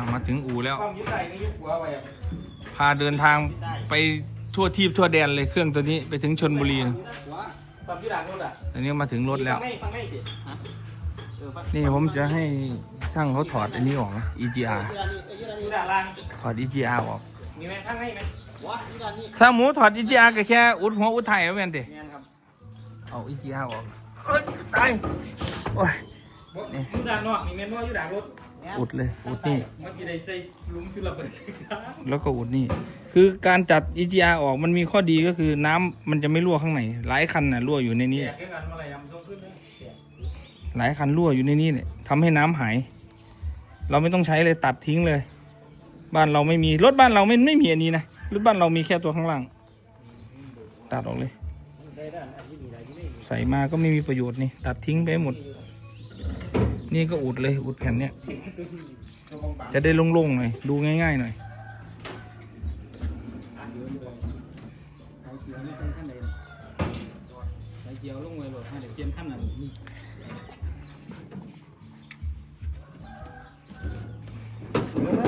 ะมาถึงอู่แล้ว ความยึดใจนี่ยึดหัวไว้อะพาเดินทางไปทั่วทีบทั่วแดนเลยเครื่องตัวนี้ไปถึงชนบุรีหัวความยึดหลังรถอะอันนี้มาถึงรถแล้ว ฟังให้ฟังให้สิฮะเออฟังนี่ผมจะให้ช่างเขาถอดอันนี้ออกนะ EGR ยึดหลังล่างถอด EGR ออก มีไหมฟังให้ไหมว้ายึดหลังนี่ถ้าหมูถอด EGR ก็แค่อุดหัวอุดไทยเอาแม่นติเนียนครับเอา EGR ออกเอ้ยตายโอ้ย นี่ยึดหลังนอกมีเมนว่ายึดหลังรถ อุดเลย อุดนี่ มันจะได้ใส่หลุมจุลเปิดสิครับ แล้วก็อุดนี่ คือการจัด EGR ออกมันมีข้อดีก็คือน้ำมันจะไม่รั่วข้างในหลายคันน่ะรั่วอยู่ในนี้แยกกันเมื่อไหร่ยำต้องขึ้นเลยแยกหลายคันรั่วอยู่ในนี้เนี่ยทำให้น้ำหาย เราไม่ต้องใช้เลยตัดทิ้งเลย บ้านเราไม่มี รถบ้านเราไม่ไม่มีอันนี้นะรถบ้านเรามีแค่ตัวข้างล่าง ตัดออกเลยได้ด้านอันที่มีอะไรที่ไม่มีใส่มาก็ไม่มีประโยชน์นี่ ตัดทิ้งไปให้หมด นี่ก็อุดเลยอุดแผ่นเนี้ยตัวบางจะได้โล่งๆหน่อยดูง่ายๆหน่อยๆอะเดี๋ยวดูก่อนไข่เจียวไม่ใช่ขั้นใดไข่เจียวลงไว้โหลดให้เดี๋ยวเตรียมขั้นนั้นนี่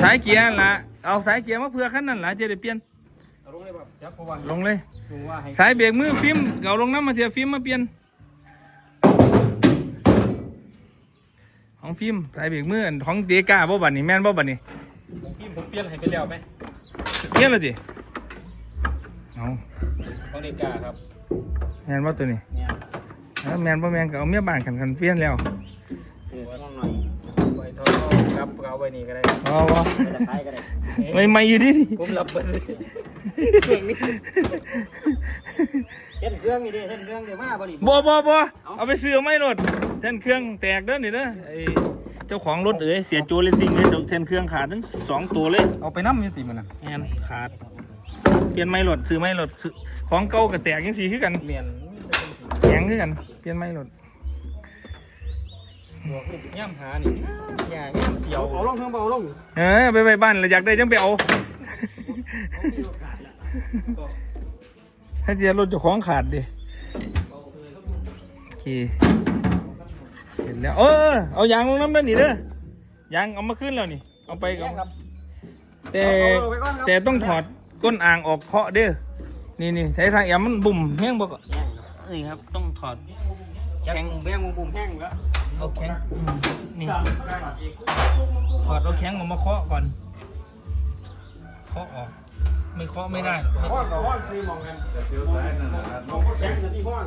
สายเกียร์ละเอาสายเกียร์มาเผื่อขั้นนั้นละจะได้เปลี่ยนเอาลงเลยแบบจับเพราะว่าลงเลยดูว่าให้สายเบรกมือฟิล์มเอาลงน้ำมาเสียฟิล์มมาเปลี่ยน ของฟิล์มสายเบรกมืออันของเดก้าบ่บัดนี่แม่นบ่บัดนี่พี่ผมเปลี่ยนให้ไปแล้วไหมเปลี่ยนแล้วดิเอาของเดกาครับแม่นบ่ตัวนี้เนี่ยเออแม่นบ่แม่นก็เอาเมียบ้านกันกันเปลี่ยนแล้วเออต้องหน่อยไว้ทอกับเอาไว้นี่ก็ได้อ๋อบ่ไม่ตะไคร้ก็ได้ไม่ไม่อยู่ดิดิผมรับเบิ้ลเครื่องนี้เห็นเครื่องนี่ดิเห็นเครื่องเดี๋ยวมาบริบ่บ่บ่เอาไปซื้อไม่รถ แทนเครื่องแตกเด้อนี่เด้อไอ้เจ้าของรถเอ๋ยเสียโจเลสซิ่งเลยแทนเครื่องขาดทั้งสองตัวเลยเอาไปน้ำยี่ติมันนะแม่นขาด เปลี่ยนไม่รถซื้อไม่รถซื้อของเก่าก็แตกยังสีคือกันเมียนแข็งคือกัน เปลี่ยนไม่รถหัวคือย่ำหานี่อย่าย่ำเสียวเอาลงเครื่องเบาลงเออไปไปบ้านแล้วอยากได้จังไปเอาถ้าจะรถเจ้าของขาดดิโอเคเห็น แล้วเออเอายางลงน้ำนั่นนี่เด้อยางเอามาขึ้นแล้วนี่ เอาไปกับครับแต่แต่ต้องถอดก้นอ่างออกเคาะเด้อนี่นี่ใช้ทางแอมมันบุ่มแห้งบ่ก็นี่ครับต้องถอดแข็งแบงมุมปุ่มแห้งแล้วเอาแข้งอืมนี่ถอดเอาแข้งออกมาเคาะก่อนเคาะออกไม่เคาะไม่ได้หรอกห้องกับห้องซีมองกันมองก็แข็งอยู่ที่ห้อง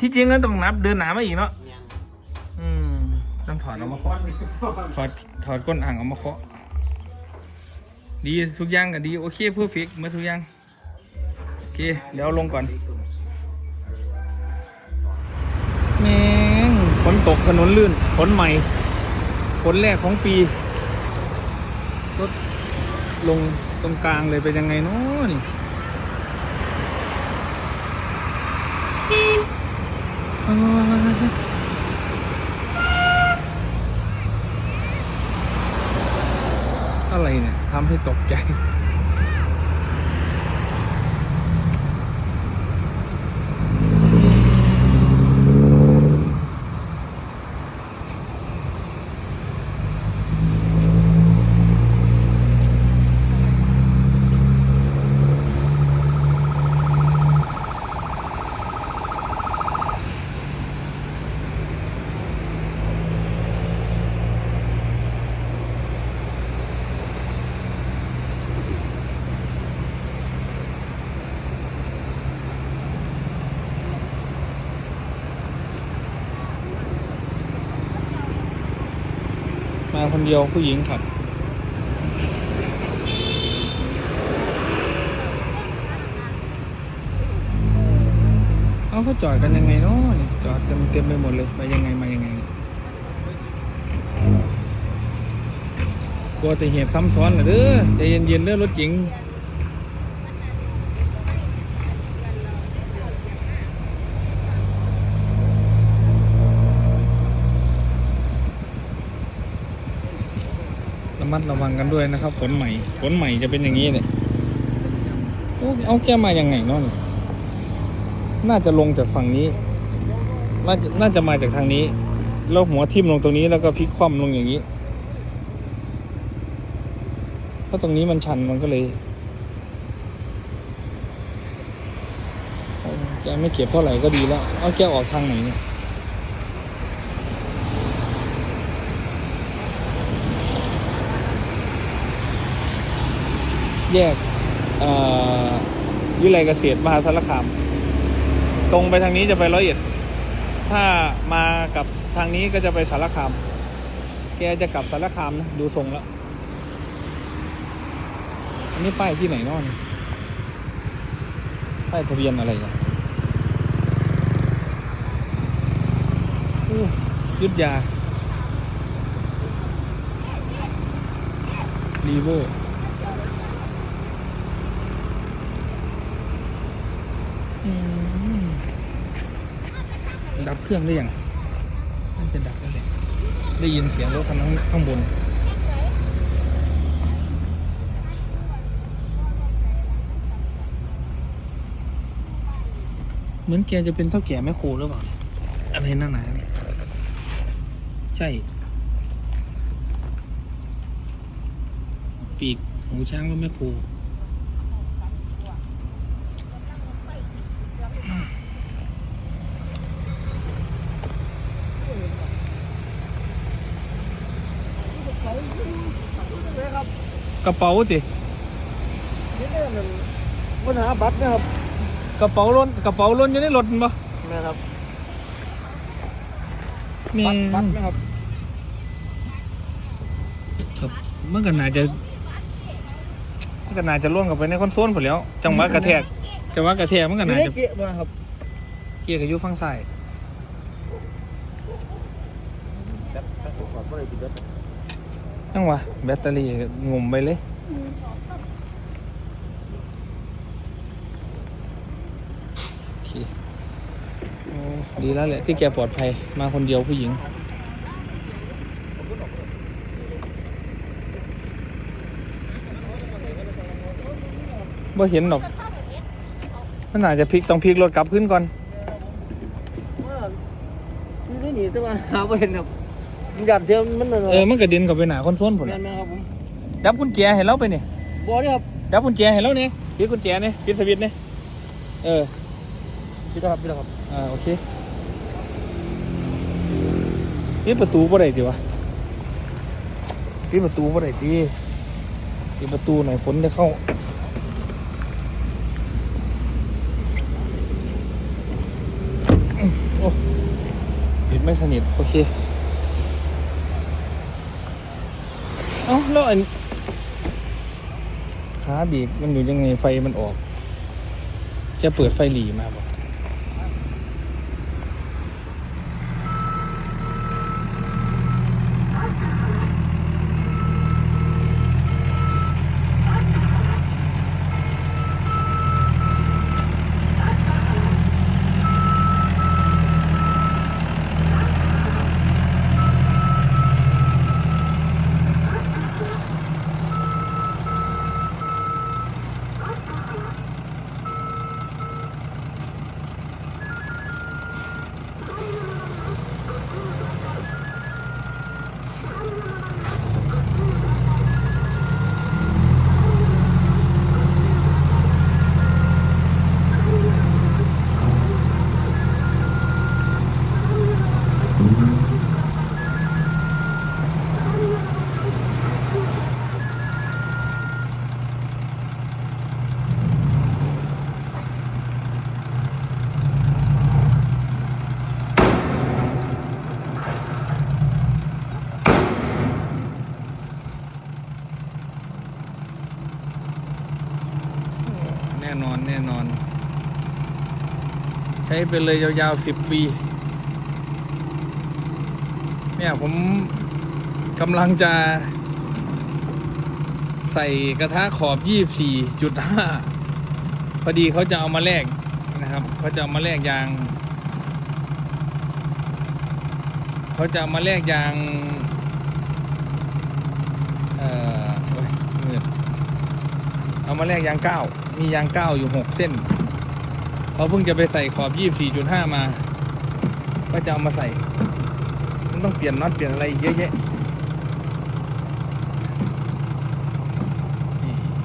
ที่จริงแล้วต้องนับเดินหนามาอีกเนาะอืม ต้องถอดออกมาเคาะถอดถอดก้นอ่างออกมาเคาะดีทุกอย่างก็ดีโอเคเพอร์เฟกต์มาทุกอย่างโอเคเดี๋ยวลงก่อนแมงฝนตกถนนลื่นฝนใหม่ฝนแรกของปีรถลงตรงกลางเลยเป็นยังไงเนาะนี่อะไรเนี่ยทำให้ตกใจ มาคนเดียวผู้หญิงครับเอาเขาจอดกันยังไงเนาะจอดเต็มเต็มไปหมดเลยไปยังไงมายังไงกลัวแต่เหตุซ้ำซ้อนเหรอเด้อใจเย็นๆเด้อรถจิ๋ง มัดระวังกันด้วยนะครับฝนใหม่ฝนใหม่จะเป็นอย่างนี้เนี่ยเอาแก้มาอยังไงเนาะนี่น่าจะลงจากฝั่งนี้ น่าจะน่าจะมาจากทางนี้แล้วหัวทิ่มลงตรงนี้แล้วก็พลิกคว่ำลงอย่างนี้เพราะตรงนี้มันชันมันก็เลยแกไม่เก็บเท่าไหร่ก็ดีแล้ว เอาแกออกทางไหนเนี่ย แยกวิไลเกษตรมหาสารคาม ตรงไปทางนี้จะไปร้อยเอ็ด ถ้ามากับทางนี้ก็จะไปสารคาม แกจะกลับสารคามนะดูทรงแล้ว อันนี้ป้ายที่ไหนนอนป้ายทะเบียนอะไรเนี่ยอู้ยุดยารีโวอืม ดับเครื่องได้ยังน่าจะดับแล้วแหละได้ยินเสียงรถคันนั้นข้างบนเหมือนแกจะเป็นเท่าแก่แม่โคหรือเปล่า อะไรนั่นนะเนี่ย ใช่ ปีกหูช้างแล้วแม่โค กระเป๋าติปัญหาบัตรนะครับกระเป๋าล้นกระเป๋าล้นอยู่ในรถมั้ยนะครับมีบัตรนะครับครับมันก็น่าจะมันก็น่าจะล่วงกับไปในคอนโซลผลแล้ว จังหวะกระแทกจังหวะกระแทกมันก็น่าจะเกี่ยมาครับ เกียร์กับยุฟังซ้ายแบตแบตขอดบ่ได้ปิดแบ ตจังวะแบตเตอรี่ก็งมไปเลย โอเคดีแล้วแหละที่แกปลอดภัยมาคนเดียวผู้หญิง บ่เห็นหรอกมันอาจจะพลิกต้องพลิกรถกลับขึ้นก่อนว่าที่นี่หนีแต่ว่าหาบ่เห็นครับ อยากเทียมมันนั่นเออมันกระเด็นเข้าไปหนาคอนโซลผมแม่นไหมครับผมดับกุญแจให้เราไปเนี่ยบ่ได้ครับดับกุญแจให้เราเนี่ยปิดกุญแจเนี่ยปิดสวิตช์เนี่ยเออพี่ครับพี่ครับอ่าโอเคปิดประตูบ่ได้จิวะปิดประตูบ่ได้จีปิดประตูหน่อยฝนจะเข้าโอ้ปิดไม่สนิทโอเค เอ้าแล้วอันขาบีกมันอยู่ยังไงไฟมันออก จะเปิดไฟหลีมาบ่ อนแน่นอน ใช้ไปเลยยาวๆสิบปี เนี่ยผมกำลังจะใส่กระทะขอบยี่สี่จุดห้าพอดีเขาจะเอามาแลกนะครับเขาจะเอามาแลกยาง เขาจะเอามาแลกยาง เอ่อ เอามาแลกยางเก้า มียางเก้าอยู่หกเส้น เขาเพิ่งจะไปใส่ขอบยี่สี่จุดห้ามา ก็จะเอามาใส่ มันต้องเปลี่ยนน็อตเปลี่ยนอะไรเยอะแยะ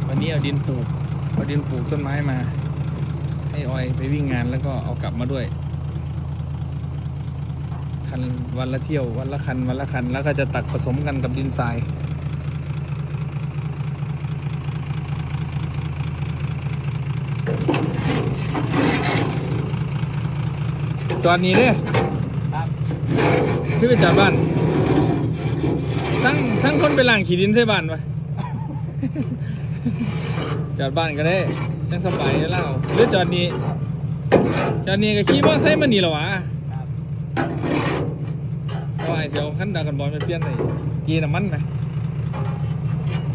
วันนี้เอาดินปลูก เอาดินปลูกต้นไม้มา ให้ออยไปวิ่งงานแล้วก็เอากลับมาด้วย คันวันละเที่ยววันละคันวันละคัน แล้วก็จะตักผสมกันกับดินทราย ตอนนี้เนี่ยครับพี่ไปจัดบ้านทั้งทั้งคนไปล้างขี้ดินใส่บ้านไปจัดบ้านก็ได้จังสบายแล้วหรือจอดนี้จอดนี้ก็ขี่มอเตอร์ไซค์มันนี่เหรอวะครับเพราะไอ้เดี๋ยวขั้นดากันบอลไปเปลี่ยนเลยกีน้ำมันไหม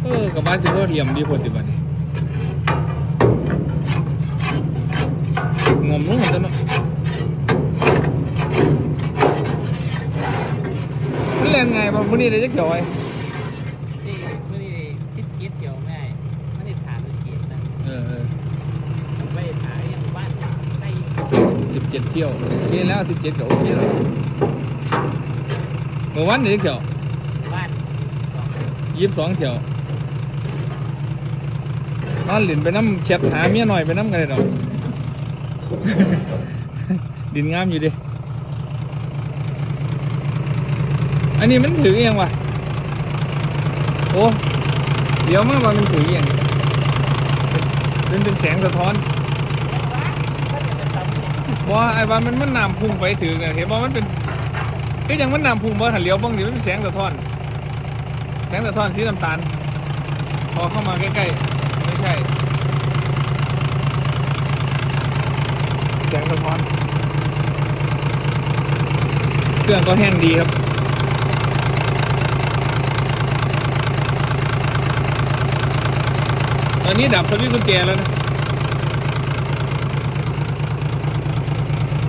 เออกับบ้านสิโคเทียมดีพอดีบัดนี้งมลงหมดแล้วเนาะ นเล่นไงบ้างมื้อนี้ได้จักเกี่ยวไว้นี่มื่อนี้คิดเกียรเกี่ยวง่ายไม่ได้ถามเกียรนะเออเออไม่ได้ถามยังบ้านได้สิบเจ็ดเที่ยวโอเคแล้วสิบเจ็ดก็โอเคแล้วเมื่อวันได้จักเที่ยวบ้านยี่สิบสองเที่ยวนอนหลินไปน้ำเช็ดหาเมียหน่อยไปน้ำกันเลยดอกดินงามอยู่ดิ อันนี้มันถือเองวะโอ้เดี๋ยวมาว่ามันถือเอหยังเป็นเป็นแสงสะท้อนว่าไอ้ว่ามันมันนำพุ่งไปถือเนี่ยเห็นว่ามันเป็นก็ยังมันนำพุ่งบ่หันเลี้ยวบ้างดิมันเป็นแสงสะท้อน แสงสะท้อนสีน้ำตาล พอเข้ามาใกล้ๆไม่ใช่แสงสะท้อน เครื่องก็แห้งดีครับ อนนี้ดับสวิตช์กุญแจแล้วนะ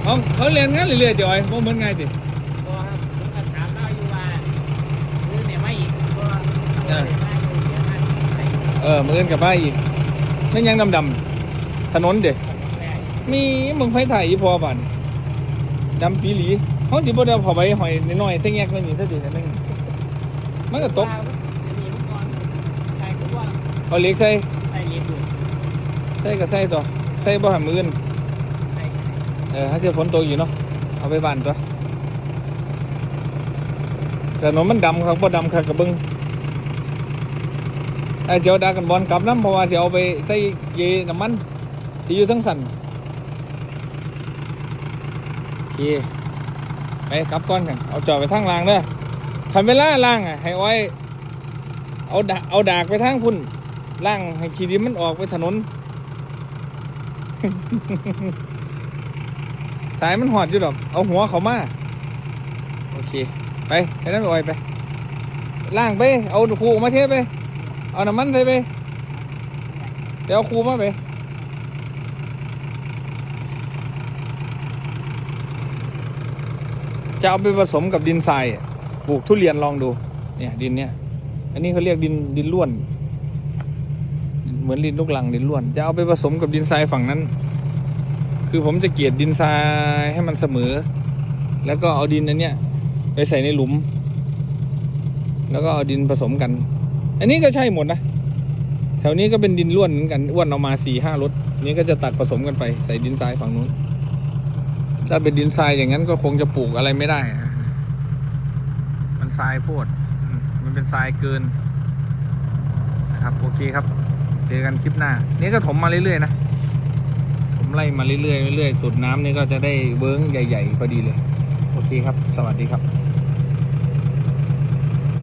เขาเขาเรียนงานเรื่อยๆเดี๋ยวไอ้พวกเหมือนไงสิก็ครับผมก็ถามเราอยู่ว่ามือเนี่ยไม่อีกก็เอาไว้มาอยู่เดี๋ยวมาใส่เออมือเอินกับบ้าอีกไม่นยังดำๆถนนเด็แรกมีมึงไฟถ่ายอีพอบ้านดำปีหลีเขาสิบ่ได้เอาเข้าไปหอยน้อยๆเส้นแยกไว้นี่ซะดินึงมันก็ตกว่าจะมีลูกบอลใส่ก็ว่าเอาเหล็กใส่ ใส่เรียนอยู่ใส่ก็ใส่ต่อใส่บ่หันมืออนใส่เออถ้าเจอฝนตกอยู่เนาะเอาไปบ้านตัวแต่ถนนมันดำครับบ่ดำครับกระเบึงไอ้เดี๋ยวดากันบอลกลับน้ำเพราะว่าจะเอาไปใส่เยน้ำมันที่อยู่ทั้งสันโอเคไปกลับก่อนกันเอาจอดไปทางล่างเด้อคันเวลาล่างอะให้ไว้เอาดาเอาดากไปทางพุ่น ล่างให้ขีดินมันออกไปถนนสายมันหอดอยู่ดอก เอาหัวเขามา โอเค ไปไปนั่นไปไป ล่างไป เอาคูมาเทไป เอาน้ำมันใส่ไปเดี๋ยวเอาคูมาไป จะเอาไปผสมกับดินทราย ปลูกทุเรียนลองดู เนี่ยดินเนี้ย อันนี้เขาเรียกดินดินล้วน เหมือนดินลูกลังดินล้วน จะเอาไปผสมกับดินทรายฝั่งนั้น คือผมจะเกลียดินทรายให้มันเสมอ แล้วก็เอาดินอันเนี้ยไปใส่ในหลุม แล้วก็เอาดินผสมกัน อันนี้ก็ใช่หมดนะแถวนี้ก็เป็นดินล้วนเหมือนกันอ้วนเอามาสี่ห้ารถนี้ก็จะตักผสมกันไปใส่ดินทรายฝั่งนู้น ถ้าเป็นดินทรายอย่างนั้นก็คงจะปลูกอะไรไม่ได้ มันทรายโพด มันเป็นทรายเกินนะครับ โอเคครับ เจอกันคลิปหน้า นี่ก็ถมมาเรื่อยๆนะ ผมไล่มาเรื่อยๆเรื่อยๆสุดน้ำนี่ก็จะได้เวิ้งใหญ่ ๆ พอดีเลย โอเคครับ สวัสดีครับ